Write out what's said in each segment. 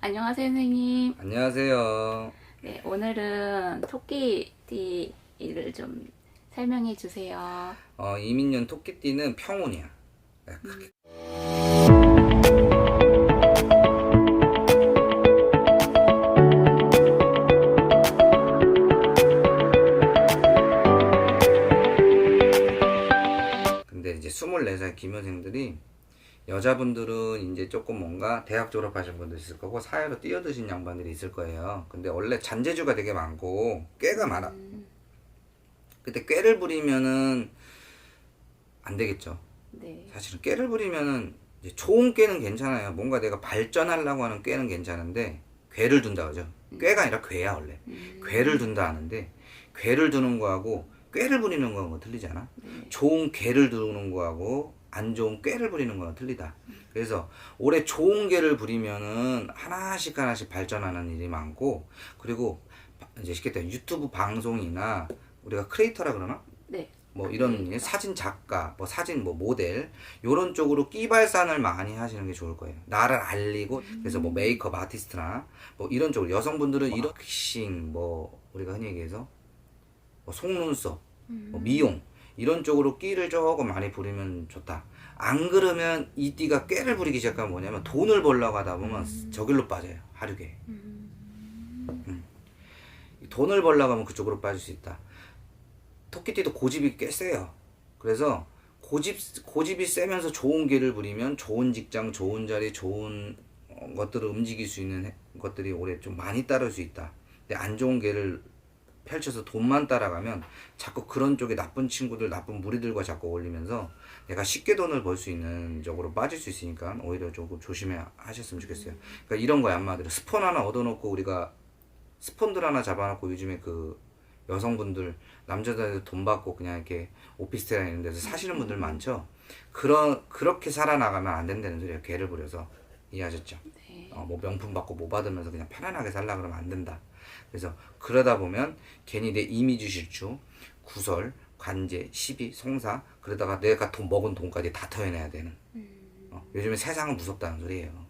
안녕하세요, 선생님. 안녕하세요. 네, 오늘은 토끼띠를 좀 설명해 주세요. 어, 이민년 토끼띠는 평온이야. 네, 크게. 근데 이제 24살 김여생들이 여자분들은 이제 조금 뭔가 대학 졸업하신 분도 있을 거고 사회로 뛰어드신 양반들이 있을 거예요. 근데 원래 잔재주가 되게 많고 꾀가 많아. 근데 꾀를 부리면은 안 되겠죠. 네. 사실은 꾀를 부리면은 이제 좋은 꾀는 괜찮아요. 뭔가 내가 발전하려고 하는 꾀는 괜찮은데 괴를 둔다 그죠? 꾀가 아니라 괴야 원래. 괴를 둔다 하는데 괴를 두는 거하고 꾀를 부리는 거하고 틀리잖아. 좋은 괴를 두는 거하고 안 좋은 꾀를 부리는 거랑 틀리다. 그래서 올해 좋은 괴를 부리면은 하나씩 하나씩 발전하는 일이 많고 그리고 이제 쉽게 말해 유튜브 방송이나 우리가 크리에이터라 그러나 네. 뭐 이런 사진 작가, 뭐 사진 뭐 모델 요런 쪽으로 끼발산을 많이 하시는 게 좋을 거예요. 나를 알리고 그래서 뭐 메이크업 아티스트나 뭐 이런 쪽으로 여성분들은 이런 싱, 뭐 우리가 흔히 얘기해서 뭐 속눈썹, 뭐 미용 이런 쪽으로 끼를 조금 많이 부리면 좋다. 안 그러면 이 띠가 꾀를 부리기 시작하면 뭐냐면 돈을 벌려고 하다 보면 저길로 빠져요. 하류게. 음. 돈을 벌려고 하면 그쪽으로 빠질 수 있다. 토끼띠도 고집이 꽤 세요. 그래서 고집 고집이 세면서 좋은 길을 부리면 좋은 직장, 좋은 자리, 좋은 어, 것들을 움직일 수 있는 해- 것들이 올해 좀 많이 따를 수 있다. 근데 안 좋은 길을 펼쳐서 돈만 따라가면 자꾸 그런 쪽에 나쁜 친구들, 나쁜 무리들과 자꾸 어울리면서 내가 쉽게 돈을 벌 수 있는 쪽으로 빠질 수 있으니까 오히려 조금 조심해 하셨으면 좋겠어요. 그러니까 이런 거야 한마디로 스폰 하나 얻어놓고 우리가 스폰들 하나 잡아놓고 요즘에 그 여성분들 남자들 돈 받고 그냥 이렇게 오피스텔 이런 데서 사시는 분들 많죠. 그런 그렇게 살아나가면 안 된다는 소리예요. 개를 부려서 이해하셨죠? 네. 어, 뭐 명품 받고 뭐 받으면서 그냥 편안하게 살라 그러면 안 된다. 그래서 그러다 보면 괜히 내 이미지 실추, 구설, 관제, 시비, 송사 그러다가 내가 돈 먹은 돈까지 다 터여내야 되는. 어, 요즘에 세상은 무섭다는 소리예요.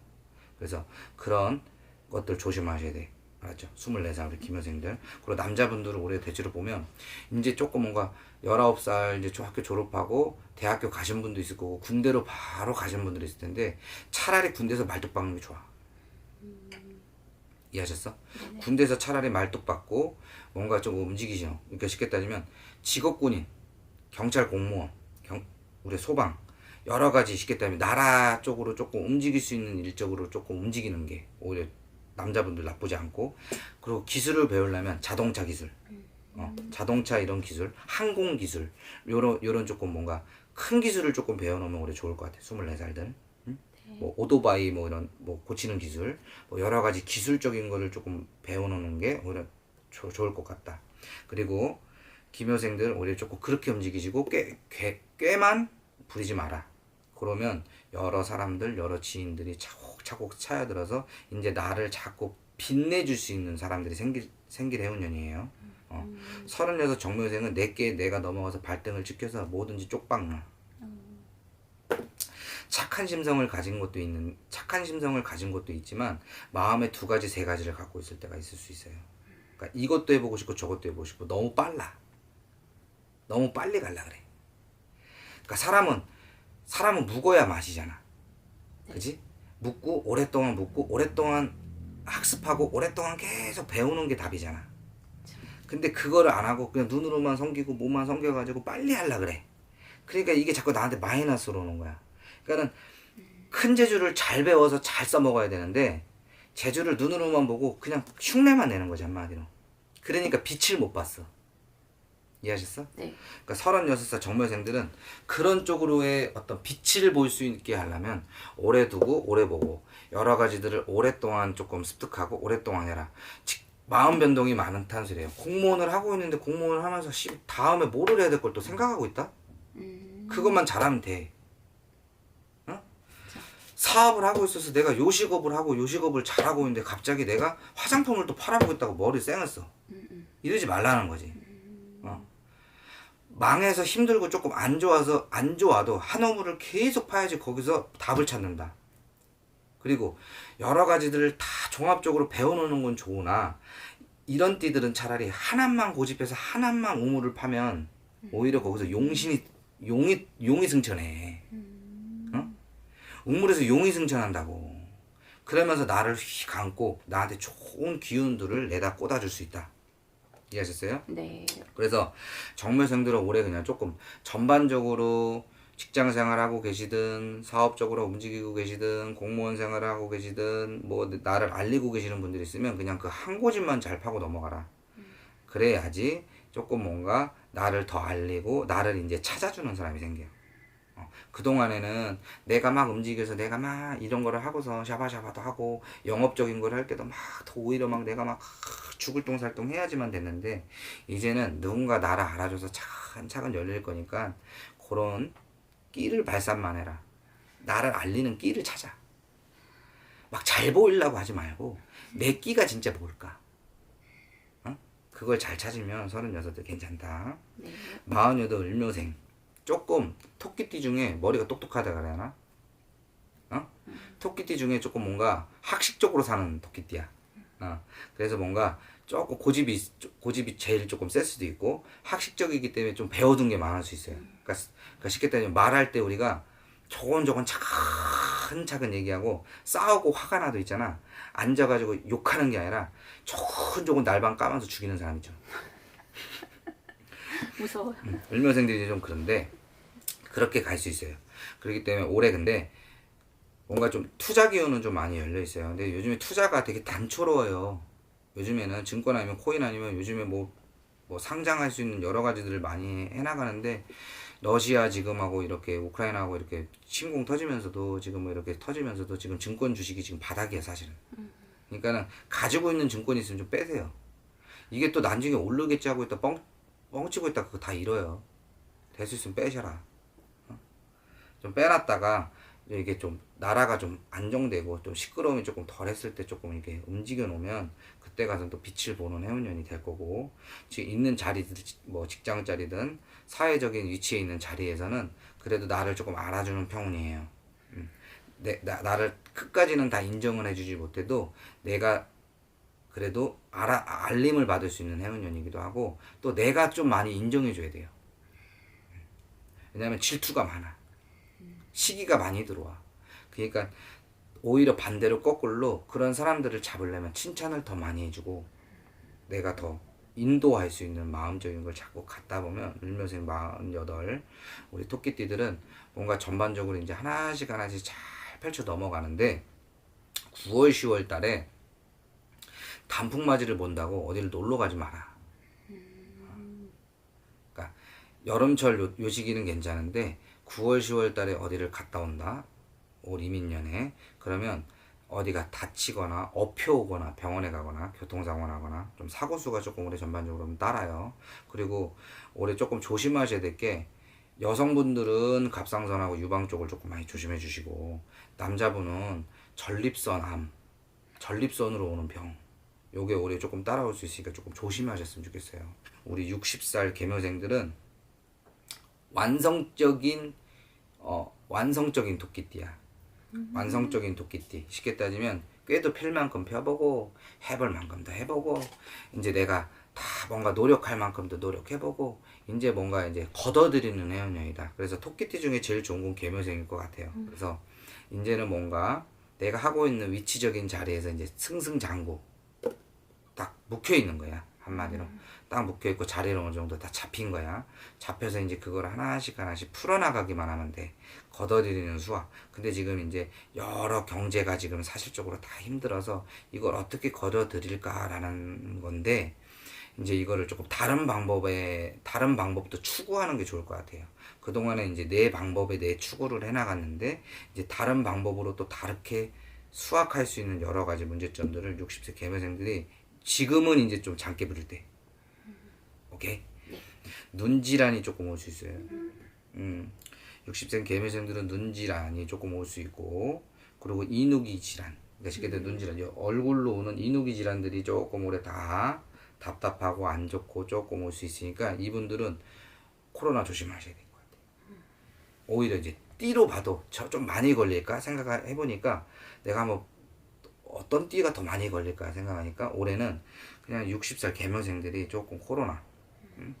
그래서 그런 것들 조심하셔야 돼. 알았죠? 24살 우리 김여생들. 그리고 남자분들을 올해 대체로 보면 이제 조금 뭔가 19살 이제 저 학교 졸업하고 대학교 가신 분도 있을 거고 군대로 바로 가신 분들이 있을 텐데 차라리 군대에서 말뚝 박는 게 좋아. 이해하셨어? 군대에서 차라리 말뚝 받고 뭔가 좀 움직이죠. 그러니까 쉽게 따지면 직업군인, 경찰 공무원, 경, 우리 소방 여러 가지 쉽게 따지면 나라 쪽으로 조금 움직일 수 있는 일적으로 조금 움직이는 게 오히려 남자분들 나쁘지 않고 그리고 기술을 배우려면 자동차 기술, 어, 자동차 이런 기술, 항공 기술 요런 요런 조금 뭔가 큰 기술을 조금 배워놓으면 오히려 좋을 것 같아. 24살들. 뭐 오토바이 뭐 이런 뭐 고치는 기술 뭐 여러 가지 기술적인 거를 조금 배워놓는 게 오히려 조, 좋을 것 같다. 그리고 김여생들 오히려 조금 그렇게 움직이시고 꽤, 꽤, 꽤만 부리지 마라. 그러면 여러 사람들 여러 지인들이 차곡차곡 차여들어서 이제 나를 자꾸 빛내줄 수 있는 사람들이 생길 생길 해운년이에요. 어. 36 정묘생은 내게 내가 넘어가서 발등을 찍혀서 뭐든지 쪽박나. 착한 심성을 가진 것도 있는 착한 심성을 가진 것도 있지만 마음에 두 가지 세 가지를 갖고 있을 때가 있을 수 있어요. 그러니까 이것도 해보고 싶고 저것도 해보고 싶고 너무 빨라. 너무 빨리 갈라 그래. 그러니까 사람은 사람은 묵어야 맛이잖아. 그지? 묵고 오랫동안 묵고 오랫동안 학습하고 오랫동안 계속 배우는 게 답이잖아. 근데 그거를 안 하고 그냥 눈으로만 섬기고 몸만 섬겨가지고 빨리 하려 그래. 그러니까 이게 자꾸 나한테 마이너스로 오는 거야. 그러니까는 큰 재주를 잘 배워서 잘 써먹어야 되는데 재주를 눈으로만 보고 그냥 흉내만 내는 거지 한마디로. 그러니까 빛을 못 봤어. 이해하셨어? 네. 그러니까 36살 정묘생들은 그런 쪽으로의 어떤 빛을 볼 수 있게 하려면 오래 두고 오래 보고 여러 가지들을 오랫동안 조금 습득하고 오랫동안 해라. 즉, 마음 변동이 많다는 소리예요. 공무원을 하고 있는데 공무원을 하면서 씨, 다음에 뭐를 해야 될 걸 또 생각하고 있다? 그것만 잘하면 돼. 어? 사업을 하고 있어서 내가 요식업을 하고 요식업을 잘하고 있는데 갑자기 내가 화장품을 또 팔아보겠다고 머리 쌩었어. 이러지 말라는 거지. 어. 망해서 힘들고 조금 안 좋아서 안 좋아도 한 허물을 계속 파야지 거기서 답을 찾는다. 그리고 여러 가지들을 다 종합적으로 배워놓는 건 좋으나 이런 띠들은 차라리 하나만 고집해서 하나만 우물을 파면 오히려 거기서 용신이 용이 용이 승천해. 어? 우물에서 용이 승천한다고. 그러면서 나를 휘 감고 나한테 좋은 기운들을 내다 꽂아줄 수 있다. 이해하셨어요? 네. 그래서 정묘생들은 올해 그냥 조금 전반적으로 직장 생활하고 계시든 사업적으로 움직이고 계시든 공무원 생활하고 계시든 뭐 나를 알리고 계시는 분들이 있으면 그냥 그 한 고집만 잘 파고 넘어가라. 그래야지 조금 뭔가 나를 더 알리고 나를 이제 찾아주는 사람이 생겨요. 어, 그동안에는 내가 막 움직여서 내가 막 이런 거를 하고서 샤바샤바도 하고 영업적인 걸 할 때도 막 더 오히려 막 내가 막 죽을 똥살똥 해야지만 됐는데 이제는 누군가 나를 알아줘서 차근차근 열릴 거니까 그런 끼를 발산만 해라. 나를 알리는 끼를 찾아. 막 잘 보이려고 하지 말고 내 끼가 진짜 뭘까? 어? 그걸 잘 찾으면 서른여섯도 괜찮다. 네. 마흔여덟 을묘생 조금 토끼띠 중에 머리가 똑똑하다 그래야 하나? 어? 토끼띠 중에 조금 뭔가 학식적으로 사는 토끼띠야. 어. 그래서 뭔가 조금 고집이 고집이 제일 조금 셀 수도 있고 학식적이기 때문에 좀 배워둔 게 많을 수 있어요. 그러니까, 그러니까 쉽게 따지면 말할 때 우리가 조곤조곤 차근차근 얘기하고 싸우고 화가 나도 있잖아. 앉아가지고 욕하는 게 아니라 조곤조곤 날방 까면서 죽이는 사람이죠. 무서워요. 을묘생들이 좀 그런데 그렇게 갈 수 있어요. 그렇기 때문에 올해 근데 뭔가 좀 투자 기운은 좀 많이 열려 있어요. 근데 요즘에 투자가 되게 단초로워요. 요즘에는 증권 아니면 코인 아니면 요즘에 뭐, 뭐 상장할 수 있는 여러 가지들을 많이 해나가는데 러시아 지금하고 이렇게 우크라이나하고 이렇게 침공 터지면서도 지금 뭐 이렇게 터지면서도 지금 증권 주식이 지금 바닥이야 사실은. 그러니까는 가지고 있는 증권이 있으면 좀 빼세요. 이게 또 나중에 오르겠지 하고 있다 뻥 뻥치고 있다 그거 다 잃어요. 될 수 있으면 빼셔라. 어? 좀 빼놨다가 이게 좀 나라가 좀 안정되고 좀 시끄러움이 조금 덜했을 때 조금 이렇게 움직여 놓으면 그때 가서 또 빛을 보는 해운년이 될 거고 지금 있는 자리들 뭐 직장 자리든 사회적인 위치에 있는 자리에서는 그래도 나를 조금 알아주는 평운이에요. 음. 내, 나, 나를 끝까지는 다 인정을 해주지 못해도 내가 그래도 알아, 알림을 받을 수 있는 해운년이기도 하고 또 내가 좀 많이 인정해줘야 돼요. 왜냐하면 질투가 많아. 시기가 많이 들어와. 그러니까 오히려 반대로 거꾸로 그런 사람들을 잡으려면 칭찬을 더 많이 해주고 내가 더 인도할 수 있는 마음적인 걸 자꾸 갖다 보면 을묘생 48 우리 토끼띠들은 뭔가 전반적으로 이제 하나씩 하나씩 잘 펼쳐 넘어가는데 9월 10월 달에 단풍맞이를 본다고 어디를 놀러 가지 마라. 그러니까 여름철 요, 요 시기는 괜찮은데 9월 10월 달에 어디를 갔다 온다. 올 이민년에 그러면 어디가 다치거나 업혀 오거나 병원에 가거나 교통사고 나거나 좀 사고 수가 조금 올해 전반적으로 좀 따라요. 그리고 올해 조금 조심하셔야 될 게 여성분들은 갑상선하고 유방 쪽을 조금 많이 조심해 주시고 남자분은 전립선 암, 전립선으로 오는 병 요게 올해 조금 따라올 수 있으니까 조금 조심하셨으면 좋겠어요. 우리 60살 개묘생들은 완성적인 어 완성적인 토끼띠야. 완성적인 토끼띠. 쉽게 따지면 꾀도 필 만큼 펴보고 해볼 만큼도 해보고 이제 내가 다 뭔가 노력할 만큼도 노력해보고 이제 뭔가 이제 걷어들이는 해운년이다. 그래서 토끼띠 중에 제일 좋은 건 개묘생일 것 같아요. 그래서 이제는 뭔가 내가 하고 있는 위치적인 자리에서 이제 승승장구 딱 묵혀 있는 거야 한마디로 딱 묵혀 있고 자리를 어느 정도 다 잡힌 거야. 잡혀서 이제 그걸 하나씩 하나씩 풀어나가기만 하면 돼. 걷어들이는 수학. 근데 지금 이제 여러 경제가 지금 사실적으로 다 힘들어서 이걸 어떻게 걷어들일까라는 건데 이제 이거를 조금 다른 방법에 다른 방법도 추구하는 게 좋을 것 같아요. 그 동안에 이제 내 방법에 내 추구를 해나갔는데 이제 다른 방법으로 또 다르게 수확할 수 있는 여러 가지 문제점들을 60세 개묘생들이 지금은 이제 좀 장깨 부릴 때, 오케이 눈질환이 조금 올 수 있어요. 음, 60세 개묘생들은 눈질환이 조금 올 수 있고 그리고 이누기 질환. 그러니까 쉽게 말해 눈질환, 이 얼굴로 오는 이누기 질환들이 조금 오래 다 답답하고 안 좋고 조금 올 수 있으니까 이분들은 코로나 조심하셔야 될 것 같아요. 오히려 이제 띠로 봐도 저 좀 많이 걸릴까 생각해 보니까 내가 한번 어, 어떤 띠가 더 많이 걸릴까 생각하니까 올해는 그냥 60살 개명생들이 조금 코로나 음,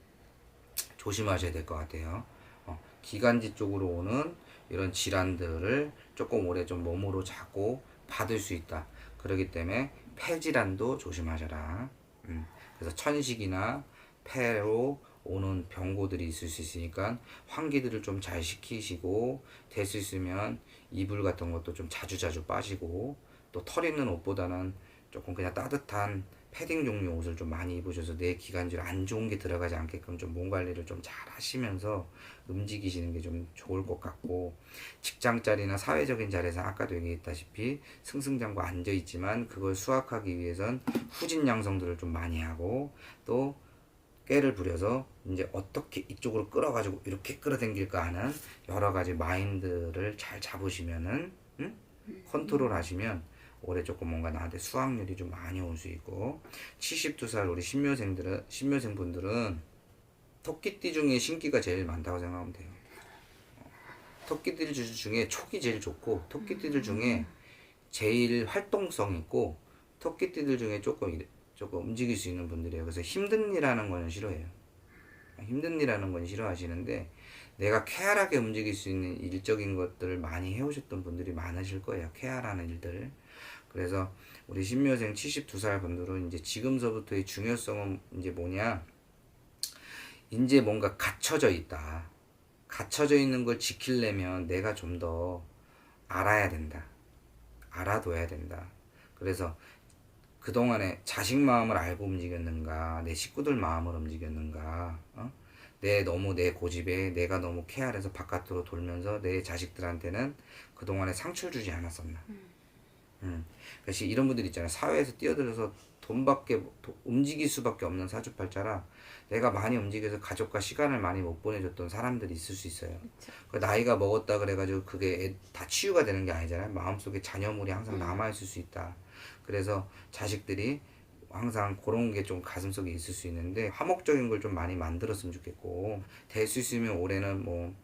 조심하셔야 될 것 같아요. 어, 기관지 쪽으로 오는 이런 질환들을 조금 오래 좀 몸으로 자고 받을 수 있다. 그렇기 때문에 폐질환도 조심하셔라. 음, 그래서 천식이나 폐로 오는 병고들이 있을 수 있으니까 환기들을 좀 잘 시키시고 될 수 있으면 이불 같은 것도 좀 자주자주 빠시고 또 털 있는 옷보다는 조금 그냥 따뜻한 패딩 종류 옷을 좀 많이 입으셔서 내 기관지로 안 좋은 게 들어가지 않게끔 좀 몸 관리를 좀 잘 하시면서 움직이시는 게 좀 좋을 것 같고 직장 자리나 사회적인 자리에서 아까도 얘기했다시피 승승장구 앉아 있지만 그걸 수확하기 위해선 후진 양성들을 좀 많이 하고 또 깨를 부려서 이제 어떻게 이쪽으로 끌어가지고 이렇게 끌어당길까 하는 여러 가지 마인드를 잘 잡으시면은 응? 컨트롤 하시면 올해 조금 뭔가 나한테 수확률이 좀 많이 올 수 있고 72살 우리 신묘생들은 신묘생 분들은 토끼띠 중에 신기가 제일 많다고 생각하면 돼요. 어, 토끼띠들 주- 중에 촉이 제일 좋고 토끼띠들 중에 제일 활동성 있고 토끼띠들 중에 조금 조금 움직일 수 있는 분들이에요. 그래서 힘든 일하는 거는 싫어해요. 힘든 일하는 건 싫어하시는데 내가 쾌활하게 움직일 수 있는 일적인 것들을 많이 해오셨던 분들이 많으실 거예요. 쾌활하는 일들. 그래서 우리 신묘생 72살 분들은 이제 지금서부터의 중요성은 이제 뭐냐? 이제 뭔가 갖춰져 있다. 갖춰져 있는 걸 지키려면 내가 좀 더 알아야 된다. 알아둬야 된다. 그래서 그동안에 자식 마음을 알고 움직였는가, 내 식구들 마음을 움직였는가, 어? 내 너무 내 고집에 내가 너무 케어해서 바깥으로 돌면서 내 자식들한테는 그동안에 상처를 주지 않았었나. 음. 그래서 이런 분들 있잖아요. 사회에서 뛰어들어서 돈밖에 도- 움직일 수밖에 없는 사주팔자라 내가 많이 움직여서 가족과 시간을 많이 못 보내줬던 사람들이 있을 수 있어요. 그 나이가 먹었다 그래가지고 그게 애- 다 치유가 되는 게 아니잖아요. 마음속에 잔여물이 항상 남아 있을 수 있다. 그래서 자식들이 항상 그런 게 좀 가슴속에 있을 수 있는데 화목적인 걸 좀 많이 만들었으면 좋겠고 될 수 있으면 올해는 뭐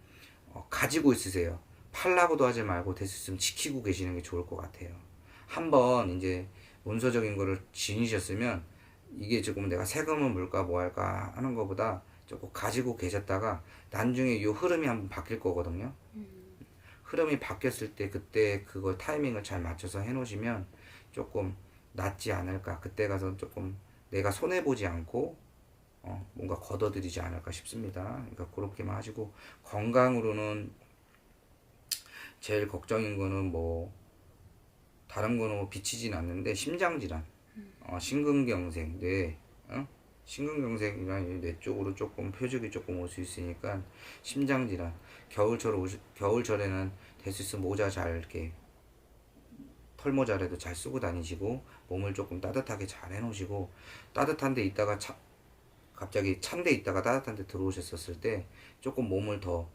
어, 가지고 있으세요. 팔라고도 하지 말고 될 수 있으면 지키고 계시는 게 좋을 것 같아요. 한번 이제 문서적인 거를 지니셨으면 이게 조금 내가 세금을 물까 뭐 할까 하는 것보다 조금 가지고 계셨다가 나중에 요 흐름이 한번 바뀔 거거든요. 흐름이 바뀌었을 때 그때 그걸 타이밍을 잘 맞춰서 해놓으시면 조금 낫지 않을까. 그때 가서 조금 내가 손해 보지 않고 어, 뭔가 걷어들이지 않을까 싶습니다. 그러니까 그렇게만 하시고 건강으로는 제일 걱정인 거는 뭐 다른 거는 뭐 비치진 않는데 심장 질환, 어, 심근경색, 뇌, 어? 심근경색이나 뇌 쪽으로 조금 표적이 조금 올 수 있으니까 심장 질환. 겨울철 오시, 겨울철에는 될 수 있으면 모자 잘 이렇게 털모자라도 잘 쓰고 다니시고 몸을 조금 따뜻하게 잘 해놓으시고 따뜻한 데 있다가 차, 갑자기 찬 데 있다가 따뜻한 데 들어오셨었을 때 조금 몸을 더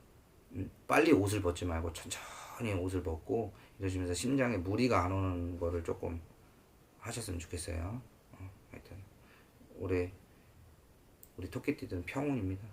음, 빨리 옷을 벗지 말고 천천히 옷을 벗고 이러시면서 심장에 무리가 안 오는 거를 조금 하셨으면 좋겠어요. 어, 하여튼 올해 우리 토끼띠들은 평온입니다.